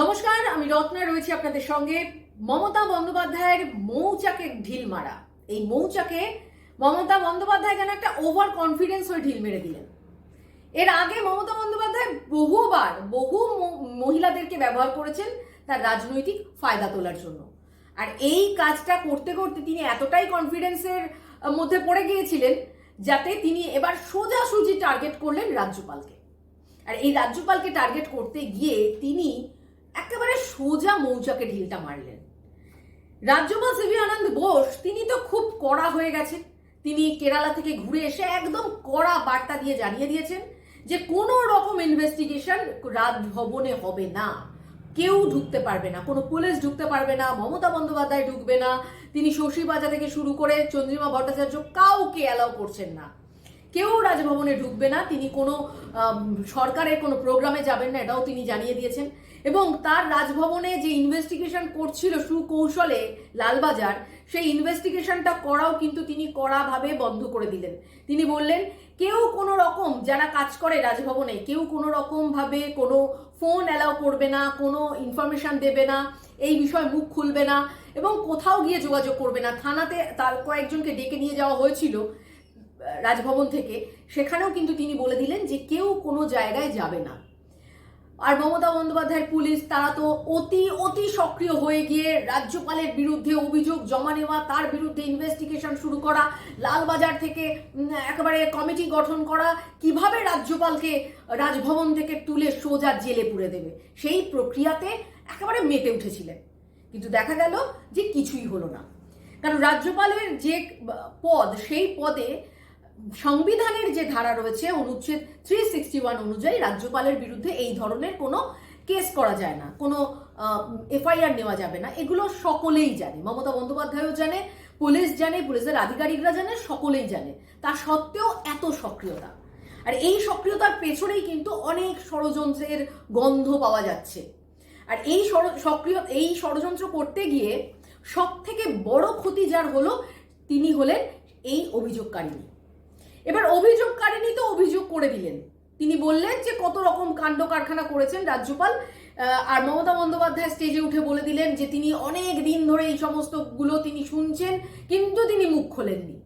নমস্কার, আমি রত্না, রয়েছি আপনাদের সঙ্গে। মমতা বন্দ্যোপাধ্যায়ের মৌচাকে ঢিল মারা এই মৌচাকে মমতা বন্দ্যোপাধ্যায় যেন একটা ওভার কনফিডেন্স হয়ে ঢিল মেরে দিলেন। এর আগে মমতা বন্দ্যোপাধ্যায় বহুবার বহু মহিলাদেরকে ব্যবহার করেছেন তার রাজনৈতিক ফায়দা তোলার জন্য। আর এই কাজটা করতে করতে তিনি এতটাই কনফিডেন্সের মধ্যে পড়ে গিয়েছিলেন যাতে তিনি এবার সোজাসুজি টার্গেট করলেন রাজ্যপালকে। আর এই রাজ্যপালকে টার্গেট করতে গিয়ে তিনি একেবারে সোজা মৌচাকে ঢিলটা মারলেন। রাজ্যপাল সিবি আনন্দ বোস, তিনি তো খুব কড়া হয়ে গেছেন। তিনি কেরালা থেকে ঘুরে এসে একদম কড়া বার্তা দিয়ে জানিয়ে দিয়েছেন যে কোনো রকম ইনভেস্টিগেশন রাজভবনে হবে না। কেউ ঢুকতে পারবে না, কোনো পুলিশ ঢুকতে পারবে না, মমতা বন্দ্যোপাধ্যায় ঢুকবে না। তিনি শশী বাজা থেকে শুরু করে চন্দ্রিমা ভট্টাচার্য কাউকে অ্যালাউ করছেন না। কেউ রাজভবনে ঢুকবে না, তিনি কোনো সরকারের কোনো প্রোগ্রামে যাবেন না, এটাও তিনি জানিয়ে দিয়েছেন। এবং তার রাজভবনে যে ইনভেস্টিগেশন করছিল সুকৌশলে লালবাজার, সেই ইনভেস্টিগেশনটা করাও কিন্তু তিনি কড়াভাবে বন্ধ করে দিলেন। তিনি বললেন, কেউ কোনো রকম যারা কাজ করে রাজভবনে, কেউ কোনো রকম ভাবে কোনো ফোন অ্যালাউ করবে না, কোনো ইনফরমেশন দেবে না, এই বিষয়ে মুখ খুলবে না এবং কোথাও গিয়ে যোগাযোগ করবে না। থানাতে তার কয়েকজনকে ডেকে নিয়ে যাওয়া হয়েছিল রাজভবন থেকে। সেখানেও কিন্তু তিনি বলে দিলেন যে কেউ কোনো জায়গায় যাবে না। আর মমতা বন্দ্যোপাধ্যায়ের পুলিশ, তারা তো অতি অতি সক্রিয় হয়ে গিয়ে রাজ্যপালের বিরুদ্ধে অভিযোগ জমা নেওয়া, তার বিরুদ্ধে ইনভেস্টিগেশন শুরু করা, লালবাজার থেকে একেবারে কমিটি গঠন করা, কীভাবে রাজ্যপালকে রাজভবন থেকে তুলে সোজা জেলে পুরে দেবে? সেই প্রক্রিয়াতে একেবারে মেতে উঠেছিলেন। কিন্তু দেখা গেল যে কিছুই হলো না। কারণ রাজ্যপালের যে পদ, সেই পদে সংবিধানের যে ধারা রয়েছে অনুচ্ছেদ থ্রি সিক্সটি ওয়ান অনুযায়ী রাজ্যপালের বিরুদ্ধে এই ধরনের কোনো কেস করা যায় না, কোনো এফআইআর নেওয়া যাবে না। এগুলো সকলেই জানে। মমতা বন্দ্যোপাধ্যায়ও জানে, পুলিশ জানে, পুলিশের আধিকারিকরা জানে, সকলেই জানে। তা সত্ত্বেও এত সক্রিয়তা। আর এই সক্রিয়তার পেছনেই কিন্তু অনেক ষড়যন্ত্রের গন্ধ পাওয়া যাচ্ছে। আর এই সক্রিয়, এই ষড়যন্ত্র করতে গিয়ে সব থেকে বড় ক্ষতি যার হলো, তিনি হলেন এই অভিযোগকারিনী এবার অভিযোগকারিনী তো অভিযোগ করে দিলেন। তিনি বললেন যে কত রকম কাণ্ড কারখানা করেছেন রাজ্যপাল আর মমতা বন্দ্যোপাধ্যায় স্টেজে উঠে বলে দিলেন যে তিনি অনেক দিন ধরে এই সমস্তগুলো তিনি শুনছেন, কিন্তু তিনি মুখ খোলেননি।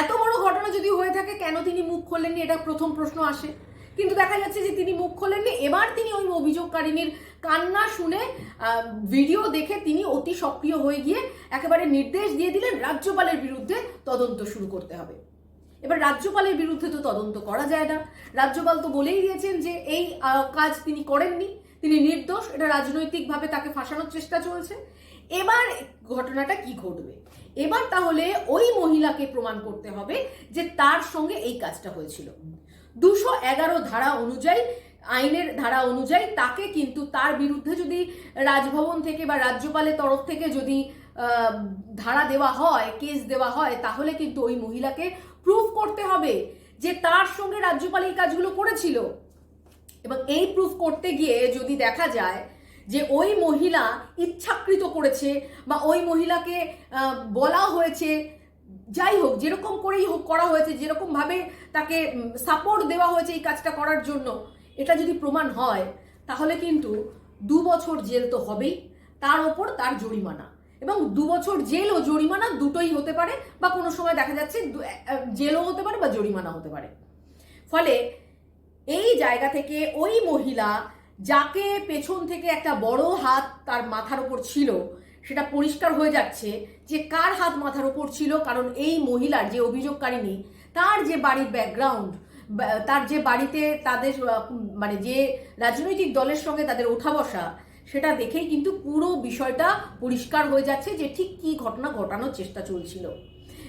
এত বড় ঘটনা যদি হয়ে থাকে, কেন তিনি মুখ খোলেননি? এটা প্রথম প্রশ্ন আসে। কিন্তু দেখা যাচ্ছে যে তিনি মুখ খোলেননি। এবার তিনি ওই অভিযোগকারিনীর কান্না শুনে ভিডিও দেখে তিনি অতি সক্রিয় হয়ে গিয়ে একেবারে নির্দেশ দিয়ে দিলেন রাজ্যপালের বিরুদ্ধে তদন্ত শুরু করতে হবে। এবার রাজ্যপালের বিরুদ্ধে তো তদন্ত করা যায় না। রাজ্যপাল তো বলেই দিয়েছেন যে এই কাজ তিনি করেননি। তিনি নির্দোষ, এটা রাজনৈতিকভাবে তাকে ফাঁসানোর চেষ্টা চলছে। এবার ঘটনাটা কি ঘটবে? এবার তাহলে ওই মহিলাকে প্রমাণ করতে হবে যে তার সঙ্গে এই কাজটা হয়েছিল। দুশো এগারো ধারা অনুযায়ী, আইনের ধারা অনুযায়ী তাকে কিন্তু তার বিরুদ্ধে যদি রাজভবন থেকে বা রাজ্যপালের তরফ থেকে যদি ধারা দেওয়া হয়, কেস দেওয়া হয়, তাহলে কিন্তু ওই মহিলাকে প্রুফ করতে হবে যে তার সঙ্গে রাজ্যপাল এই কাজগুলো করেছিল। এবং এই প্রুফ করতে গিয়ে যদি দেখা যায় যে ওই মহিলা ইচ্ছাকৃত করেছে বা ওই মহিলাকে বলা হয়েছে, যাই হোক, যেরকম করেই হোক করা হয়েছে, যেরকম ভাবে তাকে সাপোর্ট দেওয়া হয়েছে এই কাজটা করার জন্য, এটা যদি প্রমাণ হয়, তাহলে কিন্তু দু বছর জেল তো হবেই, তার ওপর তার জরিমানা। এবং দু বছর জেল ও জরিমানা দুটোই হতে পারে বা কোনো সময় দেখা যাচ্ছে জেলও হতে পারে বা জরিমানা হতে পারে। ফলে এই জায়গা থেকে ওই মহিলা যাকে পেছন থেকে একটা বড় হাত তার মাথার ওপর ছিল, সেটা পরিষ্কার হয়ে যাচ্ছে যে কার হাত মাথার ওপর ছিল, কারণ এই মহিলার যে অভিযোগকারিনী তার যে বাড়ির ব্যাকগ্রাউন্ড তার যে বাড়িতে তাদের মানে যে রাজনৈতিক দলের সঙ্গে তাদের ওঠা বসা সেটা দেখেই কিন্তু পুরো বিষয়টা পরিষ্কার হয়ে যাচ্ছে যে ঠিক কি ঘটনা ঘটানোর চেষ্টা চলছিল।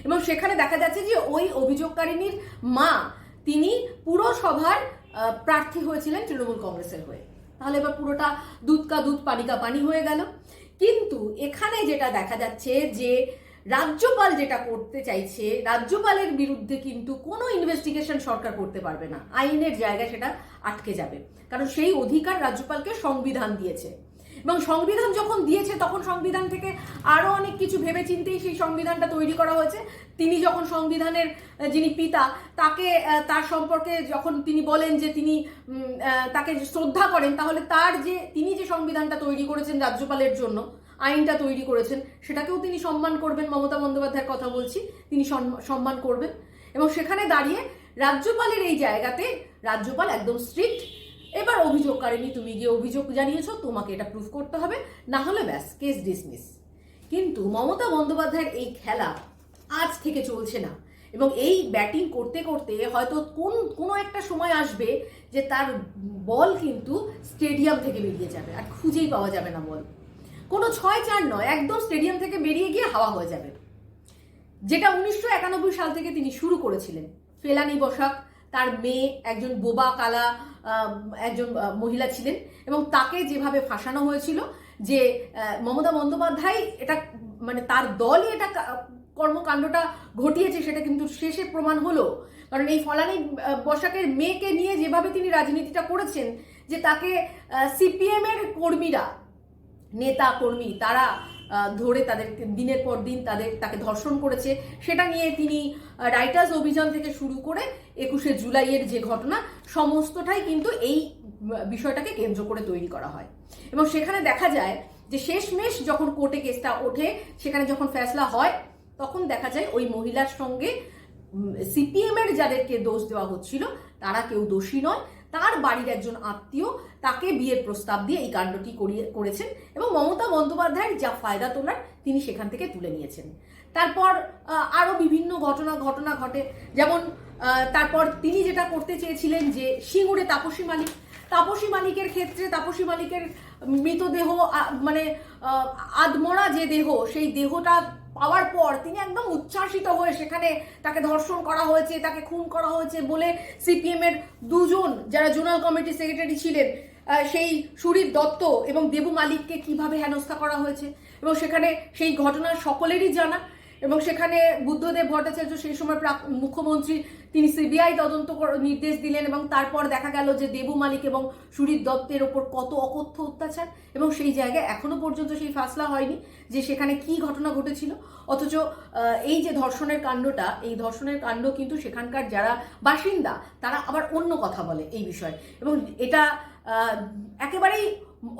এবং সেখানে দেখা যাচ্ছে যে ওই অভিযোগকারিনীর মা তিনি পুরসভার আহ, প্রার্থী হয়েছিলেন তৃণমূল কংগ্রেসের হয়ে। তাহলে এবার পুরোটা দুধ কা দুধ পানি কা পানি হয়ে গেল। কিন্তু এখানে যেটা দেখা যাচ্ছে যে রাজ্যপাল যেটা করতে চাইছে রাজ্যপালের বিরুদ্ধে কিন্তু কোনো ইনভেস্টিগেশন সরকার করতে পারবে না। আইনের জায়গায় সেটা আটকে যাবে। কারণ সেই অধিকার রাজ্যপালকে সংবিধান দিয়েছে। এবং সংবিধান যখন দিয়েছে, তখন সংবিধান থেকে আরও অনেক কিছু ভেবে চিন্তেই সেই সংবিধানটা তৈরি করা হয়েছে। তিনি যখন সংবিধানের যিনি পিতা, তাকে তার সম্পর্কে যখন তিনি বলেন যে তিনি তাকে শ্রদ্ধা করেন, তাহলে তার যে, তিনি যে সংবিধানটা তৈরি করেছেন রাজ্যপালের জন্য, আইনটা তৈরি করেছেন, সেটাকেও তিনি সম্মান করবেন। মমতা বন্দ্যোপাধ্যায়ের কথা বলছি, তিনি সম্মান করবেন। এবং সেখানে দাঁড়িয়ে রাজ্যপালের এই জায়গাতে, রাজ্যপাল একদম স্ট্রিক্ট এবার অভিযোগকারিনী তুমি গিয়ে অভিযোগ জানিয়েছো, তোমাকে এটা প্রুফ করতে হবে, না হলে ব্যাস কেস ডিসমিস কিন্তু মমতা বন্দ্যোপাধ্যায়ের এই খেলা আজ থেকে চলছে না। এবং এই ব্যাটিং করতে করতে হয়তো কোন, কোনো একটা সময় আসবে যে তার বল কিন্তু স্টেডিয়াম থেকে বেরিয়ে যাবে, আর খুঁজেই পাওয়া যাবে না বল কোনো ছয় চার নয়, একদম স্টেডিয়াম থেকে বেরিয়ে গিয়ে হাওয়া হয়ে যাবে। যেটা উনিশশো একানব্বই সাল থেকে তিনি শুরু করেছিলেন, ফেলানি বসাক। তার মেয়ে একজন বোবা কালা একজন মহিলা ছিলেন এবং তাকে যেভাবে ফাঁসানো হয়েছিল যে মমতা বন্দ্যোপাধ্যায় এটা মানে তার দলই এটা কর্মকাণ্ডটা ঘটিয়েছে সেটা কিন্তু শেষে প্রমাণ হলো। কারণ এই ফলানি বসাকের মেয়েকে নিয়ে যেভাবে তিনি রাজনীতিটা করেছেন যে তাকে সিপিএম এর কর্মীরা, নেতা কর্মী তারা ধরে তাদের দিনের পর দিন তাদের তাকে ধর্ষণ করেছে। সেটা নিয়ে তিনি রাইটার্স অভিযান থেকে শুরু করে একুশে জুলাইয়ের যে ঘটনা, সমস্তটাই কিন্তু এই বিষয়টাকে কেন্দ্র করে তৈরি করা হয়। এবং সেখানে দেখা যায় যে শেষমেশ যখন কোর্টে কেসটা ওঠে, সেখানে যখন ফেসলা হয়, তখন দেখা যায় ওই মহিলার সঙ্গে সিপিএম এর যাদেরকে দোষ দেওয়া হচ্ছিল, তারা কেউ দোষী নয়। তার বাড়ির একজন আত্মীয় তাকে বিয়ের প্রস্তাব দিয়ে এই কাণ্ডটি করিয়ে করেছেন এবং মমতা বন্দ্যোপাধ্যায়ের যা ফায়দা তোলার তিনি সেখান থেকে তুলে নিয়েছেন। তারপর আরও বিভিন্ন ঘটনা ঘটনা ঘটে। যেমন তারপর তিনি যেটা করতে চেয়েছিলেন যে সিঙ্গুরে তাপসী মালিক তাপসী মালিকের ক্ষেত্রে তাপসী মালিকের মৃতদেহ মানে আদমরা যে দেহ, সেই দেহটা পাওয়ার পর তিনি একদম উচ্ছ্বাসিত হয়ে সেখানে তাকে ধর্ষণ করা হয়েছে, তাকে খুন করা হয়েছে বলে সিপিএম এর দুজন, যারা জোনাল কমিটি সেক্রেটারি ছিলেন সেই সুরীর দত্ত এবং দেবু মালিককে কীভাবে হেনস্থা করা হয়েছে এবং সেখানে সেই ঘটনা সকলেরই জানা এবং সেখানে বুদ্ধদেব ভট্টাচার্য সেই সময় মুখ্যমন্ত্রী তিনি সিবিআই তদন্ত নির্দেশ দিলেন এবং তারপর দেখা গেল যে দেবু মালিক এবং সুরীর দত্তের ওপর কত অকথ্য অত্যাচার এবং সেই জায়গায় এখনও পর্যন্ত সেই ফাসলা হয়নি যে সেখানে কি ঘটনা ঘটেছিল। অথচ এই যে ধর্ষণের কাণ্ডটা, এই ধর্ষণের কাণ্ড কিন্তু সেখানকার যারা বাসিন্দা, তারা আবার অন্য কথা বলে এই বিষয়ে। এবং এটা একেবারেই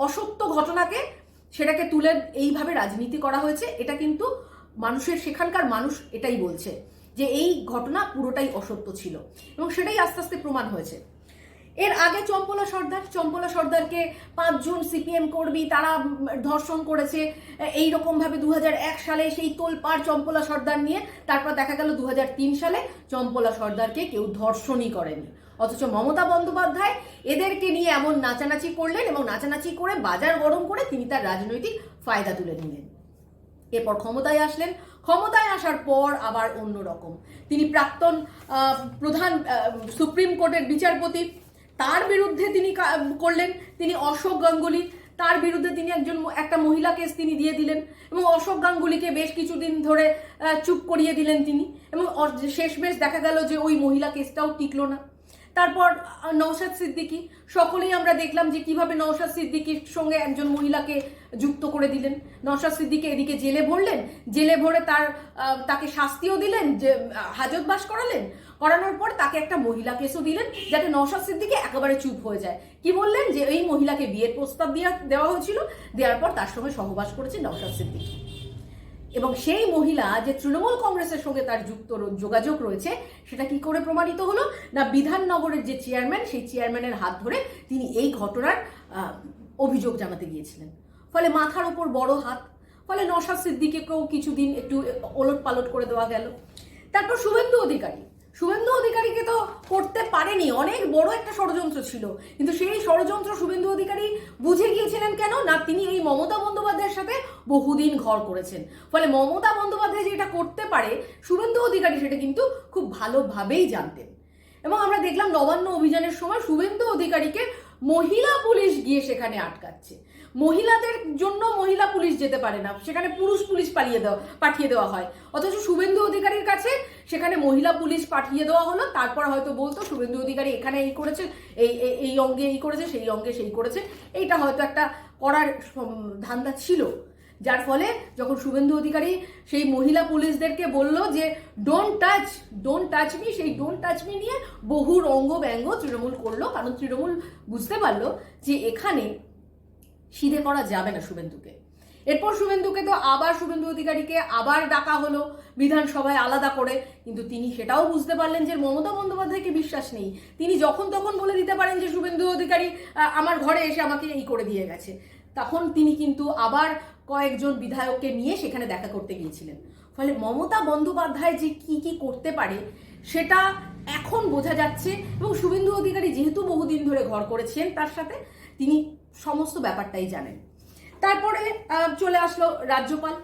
অসত্য ঘটনাকে সেটাকে তুলে এইভাবে রাজনীতি করা হয়েছে, এটা কিন্তু মানুষের, সেখানকার মানুষ এটাই বলছে। যে এই ঘটনা পুরোটাই অসত্য ছিল এবং সেটাই আস্তে আস্তে প্রমাণ হয়েছে। এর আগে চম্পলা সর্দার, চম্পলা সর্দারকে পাঁচজন সিপিএম কর্মী তারা ধর্ষণ করেছে। এই রকম ভাবে দু সালে সেই তোলপাড় চম্পলা সর্দার নিয়ে তারপর দেখা গেল দু হাজার তিন সালে চম্পলা সর্দারকে কেউ ধর্ষণই করেনি। অথচ মমতা বন্দ্যোপাধ্যায় এদেরকে নিয়ে এমন নাচানাচি করলেন এবং নাচানাচি করে বাজার গরম করে তিনি তার রাজনৈতিক ফায়দা তুলে নিলেন। এরপর ক্ষমতায় আসলেন ক্ষমতায় আসার পর আবার অন্য রকম। তিনি প্রাক্তন প্রধান সুপ্রিম কোর্টের বিচারপতি, তার বিরুদ্ধে তিনি করলেন। তিনি অশোক গাঙ্গুলি, তার বিরুদ্ধে তিনি একজন একটা মহিলা কেস তিনি দিয়ে দিলেন এবং অশোক গাঙ্গুলিকে বেশ কিছুদিন ধরে চুপ করিয়ে দিলেন তিনি এবং শেষমেশ দেখা গেল যে ওই মহিলা কেসটাও টিকলো না। তারপর নওশাদ সিদ্দিকী, সকলেই আমরা দেখলাম যে কীভাবে নওশাদ সিদ্দিকীর সঙ্গে একজন মহিলাকে যুক্ত করে দিলেন। নওশাদ সিদ্দিকী এদিকে জেলে ভরলেন। জেলে ভরে তার তাকে শাস্তিও দিলেন, যে হাজতবাস করালেন। করানোর পর তাকে একটা মহিলা কেসও দিলেন, যাতে নওশাদ সিদ্দিকে একেবারে চুপ হয়ে যায়। কি বললেন? যে, এই মহিলাকে বিয়ের প্রস্তাব দেওয়া দেওয়া হয়েছিল। দেওয়ার পর তার সঙ্গে সহবাস করেছে নওশাদ সিদ্দিকী। এবং সেই মহিলা যে, তৃণমূল কংগ্রেসের সঙ্গে তার যুক্ত যোগাযোগ রয়েছে, সেটা কি করে প্রমাণিত হলো? না, বিধাননগরের যে চেয়ারম্যান, সেই চেয়ারম্যানের হাত ধরে তিনি এই ঘটনার অভিযোগ জানাতে গিয়েছিলেন। ফলে মাথার ওপর বড় হাত, ফলে নশাদ সিদ্দিকেও কিছুদিন একটু ওলট পালট করে দেওয়া গেল। তারপর শুভেন্দু অধিকারী, শুভেন্দু অধিকারীকে তো করতে পারেনি, অনেক বড় একটা ষড়যন্ত্র ছিল। কিন্তু সেই ষড়যন্ত্র শুভেন্দু অধিকারী বুঝে গিয়েছিলেন কেন? না, তিনি এই মমতা বন্দ্যোপাধ্যায়ের সাথে বহুদিন ঘর করেছেন। ফলে মমতা বন্দ্যোপাধ্যায় যেটা করতে পারে, শুভেন্দু অধিকারী সেটা কিন্তু খুব ভালোভাবেই জানতেন। এবং আমরা দেখলাম নবান্ন অভিযানের সময় শুভেন্দু অধিকারীকে মহিলা পুলিশ গিয়ে সেখানে আটকাচ্ছে। মহিলাদের জন্য মহিলা পুলিশ যেতে পারে না। সেখানে পুরুষ পুলিশ পালিয়ে দেওয়া, পাঠিয়ে দেওয়া হয়। অথচ শুভেন্দু অধিকারীর কাছে সেখানে মহিলা পুলিশ পাঠিয়ে দেওয়া হলো। তারপর হয়তো বলতো, শুভেন্দু অধিকারী এখানে এই করেছে, এই, এই- অঙ্গে এই করেছে, সেই অঙ্গে সেই করেছে। এইটা হয়তো একটা করার ধান্দা ছিল। যার ফলে যখন শুভেন্দু অধিকারী সেই মহিলা পুলিশদেরকে বলল যে don't touch don't touch me সেই ডোন্ট টাচ মি নিয়ে বহু রঙ্গ ব্যঙ্গ তৃণমূল করল। কারণ তৃণমূল বুঝতে পারল যে এখানে সিধে করা যাবে না শুভেন্দুকে। এরপর শুভেন্দুকে তো আবার শুভেন্দু অধিকারীকে আবার ডাকা হলো, বিধানসভায় আলাদা করে। কিন্তু তিনি সেটাও বুঝতে পারলেন যে মমতা বন্দ্যোপাধ্যায়কে বিশ্বাস নেই। তিনি যখন তখন বলে দিতে পারেন যে শুভেন্দু অধিকারী আমার ঘরে এসে আমাকে এই করে দিয়ে গেছে। তখন তিনি কিন্তু আবার কয়েকজন বিধায়ককে নিয়ে সেখানে দেখা করতে গিয়েছিলেন। ফলে মমতা বন্দ্যোপাধ্যায় যে কি কি করতে পারে, সেটা এখন বোঝা যাচ্ছে। এবং শুভেন্দু অধিকারী যেহেতু বহুদিন ধরে ঘর করেছেন, তার সাথে তিনি সমস্ত ব্যাপারটাই জানেন তারপরে চলে আসলো রাজ্যপাল।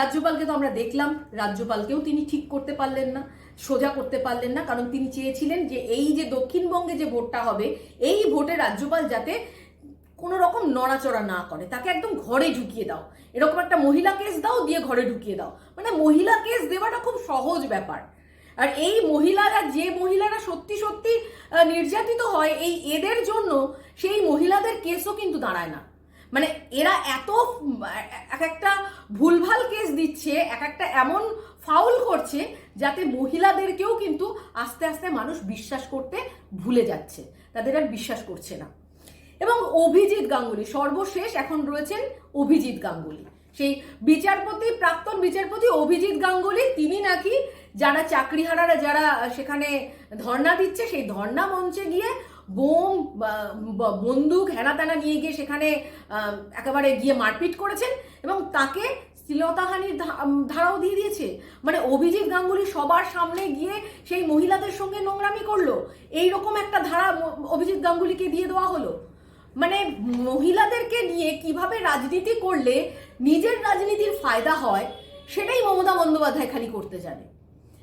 রাজ্যপালকে তো আমরা দেখলাম, রাজ্যপালকেও তিনি ঠিক করতে পারলেন না, সোজা করতে পারলেন না, কারণ তিনি চেয়েছিলেন যে এই যে দক্ষিণবঙ্গে যে ভোটটা হবে, এই ভোটে রাজ্যপাল যাতে কোনো রকম নড়াচড়া না করে, তাকে একদম ঘরে ঢুকিয়ে দাও। এরকম একটা মহিলা কেস দাও, দিয়ে ঘরে ঢুকিয়ে দাও। মানে মহিলা কেস দেওয়াটা খুব সহজ ব্যাপার। আর এই মহিলারা, যে মহিলারা সত্যি সত্যি নির্যাতিত হয়, এই এদের জন্য সেই মহিলাদের কেসও কিন্তু দাঁড়ায় না। মানে এরা এত, এক একটা ভুলভাল কেস দিচ্ছে, এক একটা এমন ফাউল করছে, যাতে মহিলাদেরকেও কিন্তু আস্তে আস্তে মানুষ বিশ্বাস করতে ভুলে যাচ্ছে। তাদের আর বিশ্বাস করছে না। এবং অভিজিৎ গাঙ্গুলি, সর্বশেষ এখন রয়েছেন অভিজিৎ গাঙ্গুলি। সেই বিচারপতি, প্রাক্তন বিচারপতি অভিজিৎ গাঙ্গুলি, তিনি নাকি যারা চাকরিহারারা যারা সেখানে ধর্ণা দিচ্ছে, সেই ধর্ণা মঞ্চে গিয়ে বোম বন্দুক হেনা তেনা নিয়ে গিয়ে সেখানে একেবারে গিয়ে মারপিট করেছেন এবং তাকে শ্লীলতাহানির ধারাও দিয়ে দিয়েছে। মানে অভিজিৎ গাঙ্গুলি সবার সামনে গিয়ে সেই মহিলাদের সঙ্গে নোংরামি করল। এইরকম একটা ধারা অভিজিৎ গাঙ্গুলিকে দিয়ে দেওয়া হলো। মানে মহিলাদেরকে নিয়ে কীভাবে রাজনীতি করলে নিজের রাজনীতির ফায়দা হয়, সেটাই মমতা বন্দ্যোপাধ্যায় খালি করতে জানে।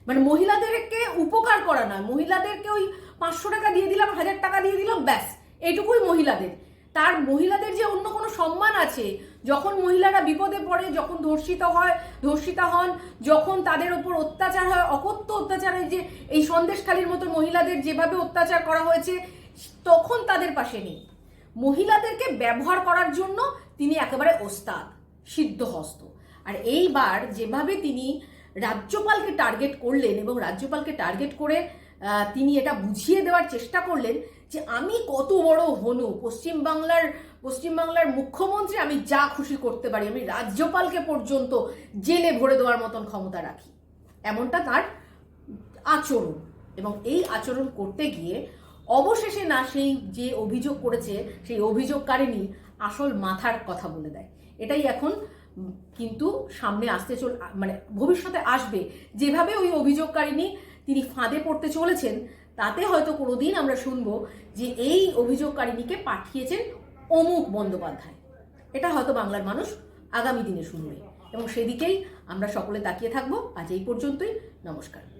মানে মহিলাদেরকে উপকার করা নয়। মহিলাদেরকে ওই পাঁচশো টাকা দিয়ে দিলাম, হাজার টাকা দিয়ে দিলাম, ব্যাস। এইটুকুই মহিলাদের। তার মহিলাদের যে অন্য কোনো সম্মান আছে, যখন মহিলারা বিপদে পড়ে, যখন ধর্ষিত হয়, ধর্ষিতা হন, যখন তাদের ওপর অত্যাচার হয়, অকথ্য অত্যাচারের যে এই সন্দেশখালীর মতো মহিলাদের যেভাবে অত্যাচার করা হয়েছে, তখন তাদের পাশে নেই। মহিলাদেরকে ব্যবহার করার জন্য তিনি একেবারে ওস্তাদ, সিদ্ধহস্ত। আর এইবার যেভাবে তিনি রাজ্যপালকে টার্গেট করলেন এবং রাজ্যপালকে টার্গেট করে তিনি এটা বুঝিয়ে দেওয়ার চেষ্টা করলেন যে আমি কত বড় হনু। পশ্চিমবাংলার পশ্চিমবাংলার মুখ্যমন্ত্রী, আমি যা খুশি করতে পারি, আমি রাজ্যপালকে পর্যন্ত জেলে ভরে দেওয়ার মতন ক্ষমতা রাখি। এমনটা তার আচরণ। এবং এই আচরণ করতে গিয়ে অবশেষে না সেই যে অভিযোগ করেছে, সেই অভিযোগকারিনী আসল মাথার কথা বলে দেয়। এটাই এখন কিন্তু সামনে আসতে চল মানে ভবিষ্যতে আসবে। যেভাবে ওই অভিযোগকারিনী তিনি ফাঁদে পড়তে চলেছেন, তাতে হয়তো কোনো দিন আমরা শুনব যে এই অভিযোগকারিনীকে পাঠিয়েছেন অমুক বন্দ্যোপাধ্যায়। এটা হয়তো বাংলার মানুষ আগামী দিনে শুনবে। এবং সেদিকেই আমরা সকলে তাকিয়ে থাকব। আজ এই পর্যন্তই। নমস্কার।